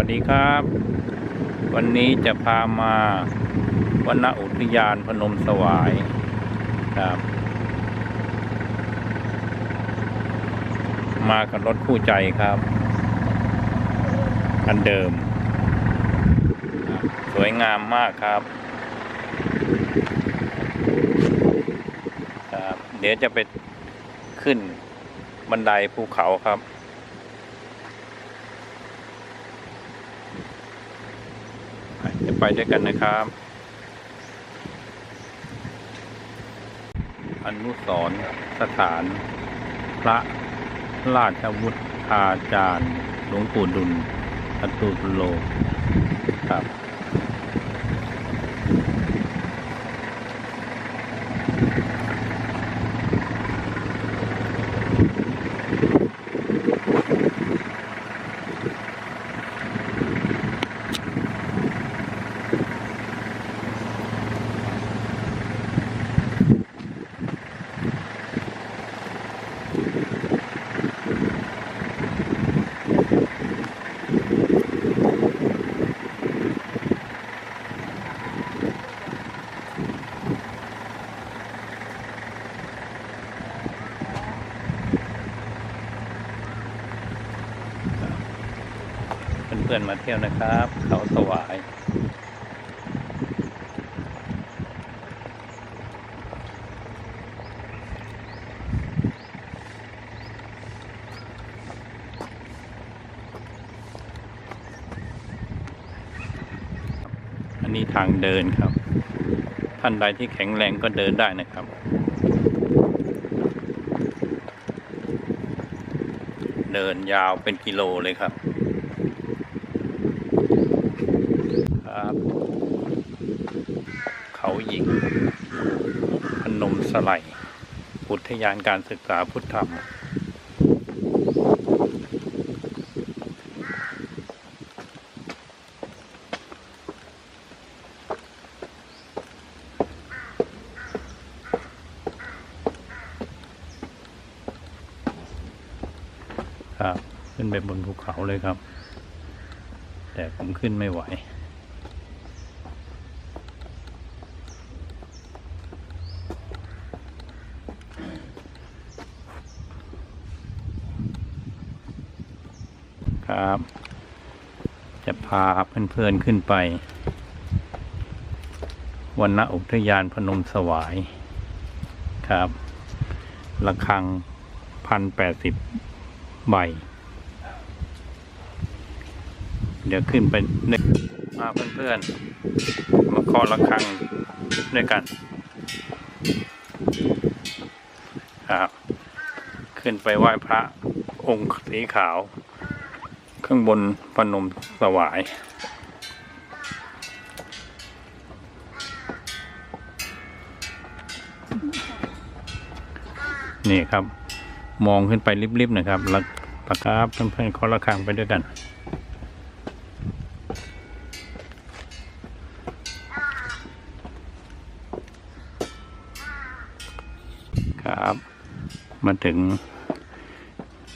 สวัสดีครับ วันนี้จะพามาวนอุทยานพนมสวายครับ มากับรถคู่ใจครับคันเดิม สวยงามมากครับครับ เดี๋ยวจะไปขึ้นบันไดภูเขาครับ จะไปด้วยกันนะครับ อนุสรสถาน พระราชวุฒิอาจารย์ หลวงปู่ดุลอตุลโลครับ พื่อนๆมาเที่ยวนะครับ เขาสวายอันนี้ทางเดินครับ ท่านใดที่แข็งแรงก็เดินได้นะครับเดินยาวเป็นกิโลเลยครับครับ เขา หญิงพนมสไลด์อุทยานการศึกษาพุทธธรรม ครับ ขึ้นไปบนภูเขาเลยครับ แต่ผมขึ้นไม่ไหว ครับ จะพาเพื่อนๆขึ้นไปวันณอุทยานพนมสวายครับระฆังพันแปดสิบใบ เดี๋ยวขึ้นไปเนี่ยมาเพื่อนๆ มาคอระฆังด้วยกันครับขึ้นไปไหว้พระองค์สีขาว ข้างบนพนมสวาย นี่ครับ มองขึ้นไปริบๆนะครับแล้วปากครับเพื่อนๆเคอระฆังไปด้วยกัน ครับ มาถึง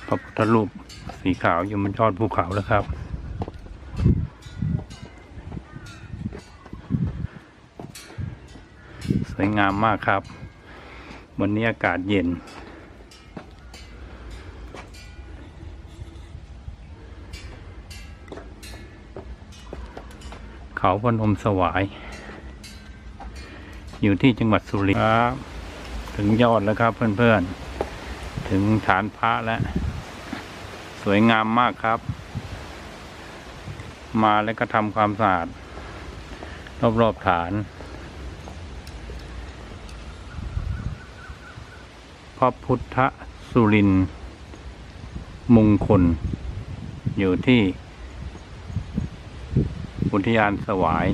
พระพุทธรูป สีขาวอยู่บนยอดภูเขาแล้วครับ สวยงามมากครับ วันนี้อากาศเย็น เขาพนมสวาย อยู่ที่จังหวัดสุรินทร์ครับถึงยอดแล้วครับเพื่อนๆ ถึงฐานพระแล้ว สวยงามมากครับ มาแล้วก็ทำความสะอาด รอบๆฐาน พระพุทธสุรินมงคล อยู่ที่ อุทยานสวาย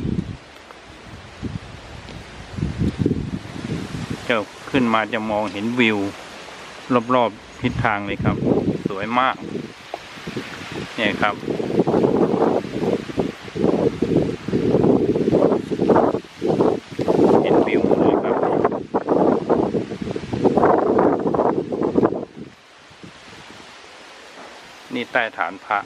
จะขึ้นมาจะมองเห็นวิว รอบๆทิศทางเลยครับ สวยมาก นี่ครับ เห็นวิวเลยครับ นี่ใต้ฐานพระ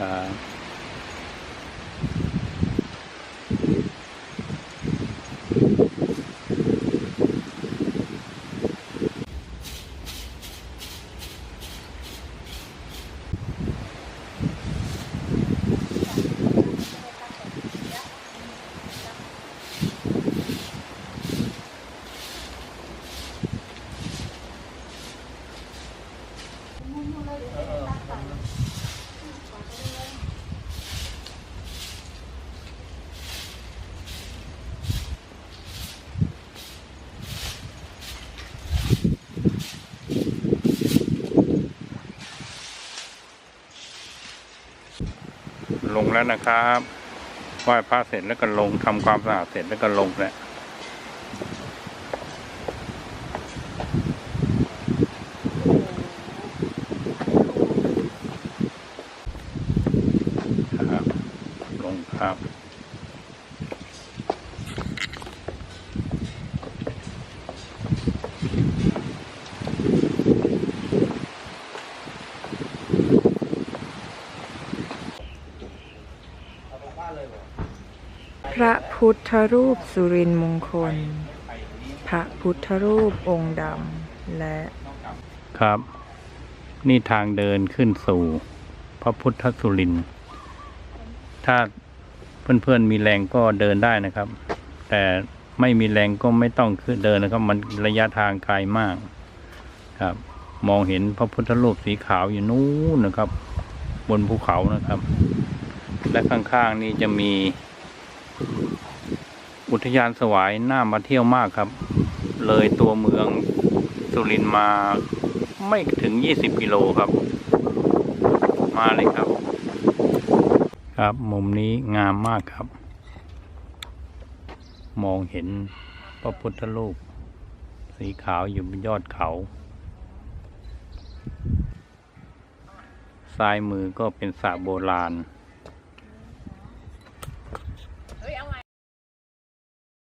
อ่า ลงแล้วนะครับไหว้พระเสร็จแล้วก็ลงทำความสะอาดเสร็จแล้วก็ลงแหละ พระพุทธรูปสุรินมงคล พระพุทธรูปองค์ดำและครับ นี่ทางเดินขึ้นสู่ พระพุทธสุรินถ้าเพื่อนๆมีแรงก็เดินได้นะครับ แต่ไม่มีแรงก็ไม่ต้องขึ้นเดินนะครับ มันระยะทางไกลมากครับ มองเห็นพระพุทธรูปสีขาวอยู่นู้นนะครับ บนภูเขานะครับ และข้างๆนี่จะมี อุทยานสวายน่ามาเที่ยวมากครับ เลยตัวเมืองสุรินมาไม่ถึงยี่สิบกิโลครับ มาเลยครับ ครับมุมนี้งามมากครับ มองเห็นพระพุทธรูปสีขาวอยู่บนยอดเขา ซ้ายมือก็เป็นสระโบราณ